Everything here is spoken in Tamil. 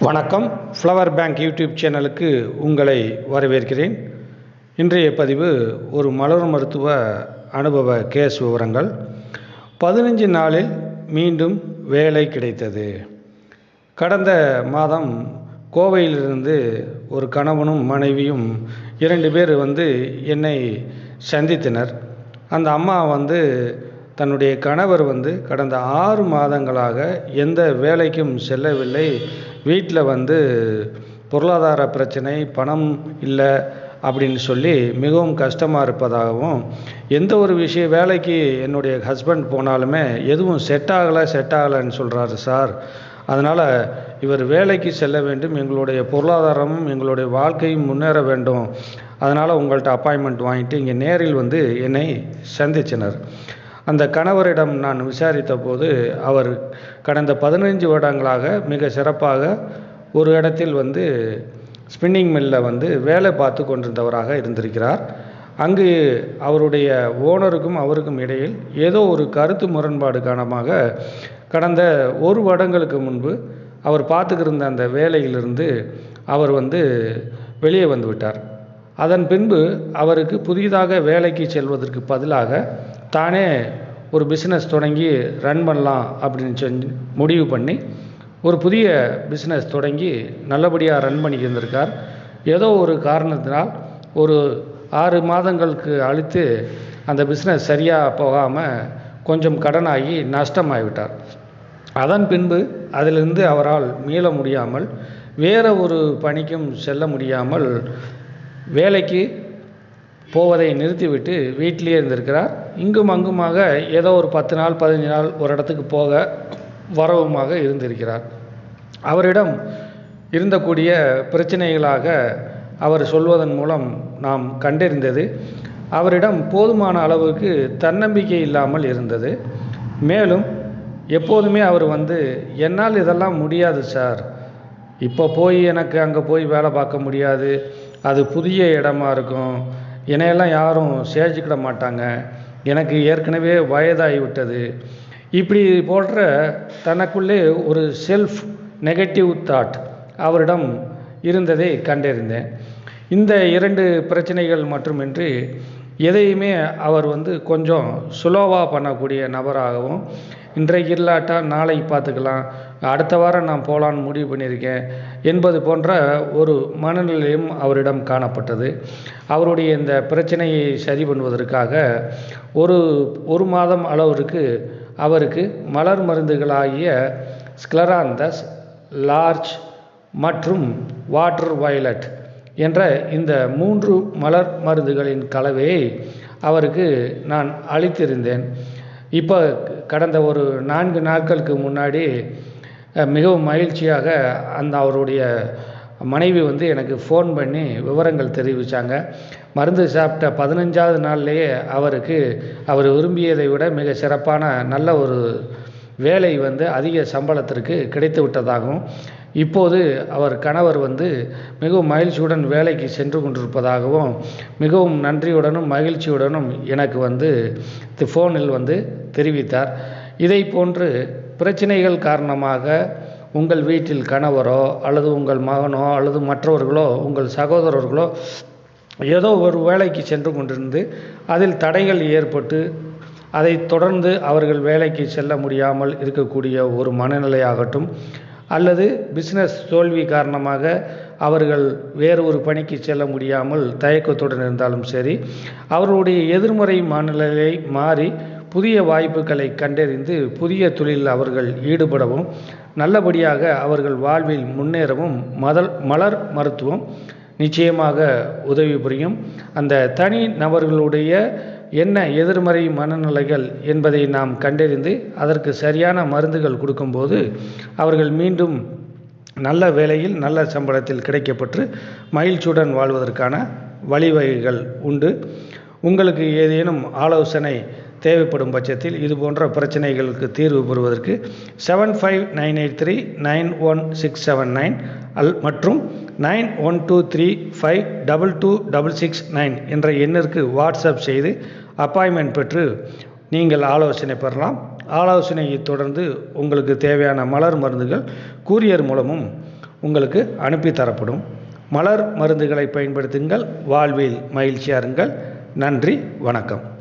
வணக்கம். ஃப்ளவர் பேங்க் யூடியூப் சேனலுக்கு உங்களை வரவேற்கிறேன். இன்றைய பதிவு ஒரு மலர் மருத்துவ அனுபவ கேஸ் விவரங்கள். பதினஞ்சு நாளில் மீண்டும் வேலை கிடைத்தது. கடந்த மாதம் கோவையிலிருந்து ஒரு கணவனும் மனைவியும் இரண்டு பேர் வந்து என்னை சந்தித்தனர். அந்த அம்மா வந்து தன்னுடைய கணவர் வந்து கடந்த ஆறு மாதங்களாக எந்த வேலைக்கும் செல்லவில்லை. வீட்டில் வந்து பொருளாதார பிரச்சனை பணம் இல்லை அப்படின்னு சொல்லி மிகவும் கஷ்டமாக இருப்பதாகவும் எந்த ஒரு விஷய வேலைக்கு என்னுடைய ஹஸ்பண்ட் போனாலுமே எதுவும் செட் ஆகலை செட் ஆகலைன்னு சொல்கிறாரு சார். அதனால் இவர் வேலைக்கு செல்ல வேண்டும் எங்களுடைய பொருளாதாரமும் எங்களுடைய வாழ்க்கையும் முன்னேற வேண்டும். அதனால் உங்கள்கிட்ட அப்பாயின்மெண்ட் வாங்கிட்டு இங்கே நேரில் வந்து என்னை சந்தித்தனர் அந்த கணவரிடம் நான் விசாரித்த போது அவர் கடந்த பதினைஞ்சு வருடங்களாக மிக சிறப்பாக ஒரு இடத்தில் வந்து ஸ்பின்னிங் மில்லில் வந்து வேலை பார்த்து கொண்டிருந்தவராக இருந்திருக்கிறார். அங்கு அவருடைய ஓனருக்கும் அவருக்கும் இடையில் ஏதோ ஒரு கருத்து முரண்பாடு காரணமாக கடந்த ஒரு வருடங்களுக்கு முன்பு அவர் பார்த்துக்கிருந்த அந்த வேலையிலிருந்து அவர் வந்து வெளியே வந்து விட்டார். அதன் பின்பு அவருக்கு புதிதாக வேலைக்கு செல்வதற்கு பதிலாக தானே ஒரு பிஸ்னஸ் தொடங்கி ரன் பண்ணலாம் அப்படின்னு செஞ்சு முடிவு பண்ணி ஒரு புதிய பிஸ்னஸ் தொடங்கி நல்லபடியாக ரன் பண்ணி இருந்திருக்கார். ஏதோ ஒரு காரணத்தினால் ஒரு ஆறு மாதங்களுக்கு அழித்து அந்த பிஸ்னஸ் சரியாக போகாமல் கொஞ்சம் கடனாகி நஷ்டமாகிவிட்டார். அதன் பின்பு அதிலிருந்து அவரால் மீள முடியாமல் வேறு ஒரு பணிக்கும் செல்ல முடியாமல் வேலைக்கு போவதை நிறுத்திவிட்டு வீட்டிலேயே இருந்திருக்கிறார். இங்கும் அங்குமாக ஏதோ ஒரு பத்து நாள் பதினஞ்சு நாள் ஒரு இடத்துக்கு போக வரவுமாக இருந்திருக்கிறார். அவரிடம் இருந்தக்கூடிய பிரச்சனைகளாக அவர் சொல்வதன் மூலம் நாம் கண்டறிந்தது. அவரிடம் போதுமான அளவுக்கு தன்னம்பிக்கை இல்லாமல் இருந்தது. மேலும் எப்போதுமே அவர் வந்து என்னால் இதெல்லாம் முடியாது சார். இப்போ போய் எனக்கு அங்கே போய் வேலை பார்க்க முடியாது. அது புதிய இடமா இருக்கும். என்னையெல்லாம் யாரும் சேர்த்துக்கிட மாட்டாங்க. எனக்கு ஏற்கனவே வயதாகி விட்டது இப்படி போன்ற தனக்குள்ளே ஒரு செல்ஃப் நெகட்டிவ் தாட் அவரிடம் இருந்ததை கண்டறிந்தேன். இந்த இரண்டு பிரச்சனைகள் மட்டுமின்றி எதையுமே அவர் வந்து கொஞ்சம் சுலோவாக பண்ணக்கூடிய நபராகவும் இன்றைக்கு இல்லாட்டா நாளைக்கு பார்த்துக்கலாம் அடுத்த வாரம் நான் போகலான்னு முடிவு பண்ணியிருக்கேன் என்பது போன்ற ஒரு மனநிலையும் அவரிடம் காணப்பட்டது. அவருடைய இந்த பிரச்சனையை சரி பண்ணுவதற்காக ஒரு ஒரு மாதம் அளவிற்கு அவருக்கு மலர் மருந்துகளாகிய ஸ்க்லராந்தஸ் லார்ஜ் மற்றும் வாட்டர் வயலட் என்ற இந்த மூன்று மலர் மருந்துகளின் கலவையை அவருக்கு நான் அளித்திருந்தேன். இப்போ கடந்த ஒரு நான்கு நாட்களுக்கு முன்னாடி மிகவும் மகிழ்ச்சியாக அந்த அவருடைய மனைவி வந்து எனக்கு ஃபோன் பண்ணி விவரங்கள் தெரிவித்தாங்க மருந்து சாப்பிட்ட பதினஞ்சாவது நாள்லேயே அவருக்கு அவர் விரும்பியதை விட மிக சிறப்பான நல்ல ஒரு வேலை வந்து அதிக சம்பளத்திற்கு கிடைத்து விட்டதாகவும் இப்போது அவர் கணவர் வந்து மிகவும் மகிழ்ச்சியுடன் வேலைக்கு சென்று கொண்டிருப்பதாகவும் மிகவும் நன்றியுடனும் மகிழ்ச்சியுடனும் எனக்கு வந்து ஃபோனில் வந்து தெரிவித்தார். இதை போன்று பிரச்சனைகள் காரணமாக உங்கள் வீட்டில் கணவரோ அல்லது உங்கள் மகனோ அல்லது மற்றவர்களோ உங்கள் சகோதரர்களோ ஏதோ ஒரு வேலைக்கு சென்று கொண்டிருந்து அதில் தடைகள் ஏற்பட்டு அதை தொடர்ந்து அவர்கள் வேலைக்கு செல்ல முடியாமல் இருக்கக்கூடிய ஒரு மனநிலையாகட்டும் அல்லது பிஸ்னஸ் தோல்வி காரணமாக அவர்கள் வேறு ஒரு பணிக்கு செல்ல முடியாமல் தயக்கத்துடன் இருந்தாலும் சரி அவர்களுடைய எதிர்மறை மனநிலையை மாறி புதிய வாய்ப்புகளை கண்டறிந்து புதிய தொழிலில் அவர்கள் ஈடுபடவும் நல்லபடியாக அவர்கள் வாழ்வில் முன்னேறவும் மதல் மலர் மருத்துவம் நிச்சயமாக உதவி புரியும். அந்த தனி நபர்களுடைய என்ன எதிர்மறை மனநிலைகள் என்பதை நாம் கண்டறிந்து அதற்கு சரியான மருந்துகள் கொடுக்கும்போது அவர்கள் மீண்டும் நல்ல வேலையில் நல்ல சம்பளத்தில் கிடைக்கப்பட்டு மகிழ்ச்சியுடன் வாழ்வதற்கான வழிவகைகள் உண்டு. உங்களுக்கு ஏதேனும் ஆலோசனை தேவைப்படும் பட்சத்தில் இது போன்ற பிரச்சனைகளுக்கு தீர்வு பெறுவதற்கு seven five nine eight three nine one six seven nine அல் மற்றும் nine one two three five double two double six nine என்ற எண்ணிற்கு வாட்ஸ்அப் செய்து அப்பாயின்மெண்ட் பெற்று நீங்கள் ஆலோசனை பெறலாம். ஆலோசனையை தொடர்ந்து உங்களுக்கு தேவையான மலர் மருந்துகள் கூரியர் மூலமும் உங்களுக்கு அனுப்பி தரப்படும். மலர் மருந்துகளை பயன்படுத்துங்கள். வாழ்வில் மகிழ்ச்சியாருங்கள் நன்றி. வணக்கம்.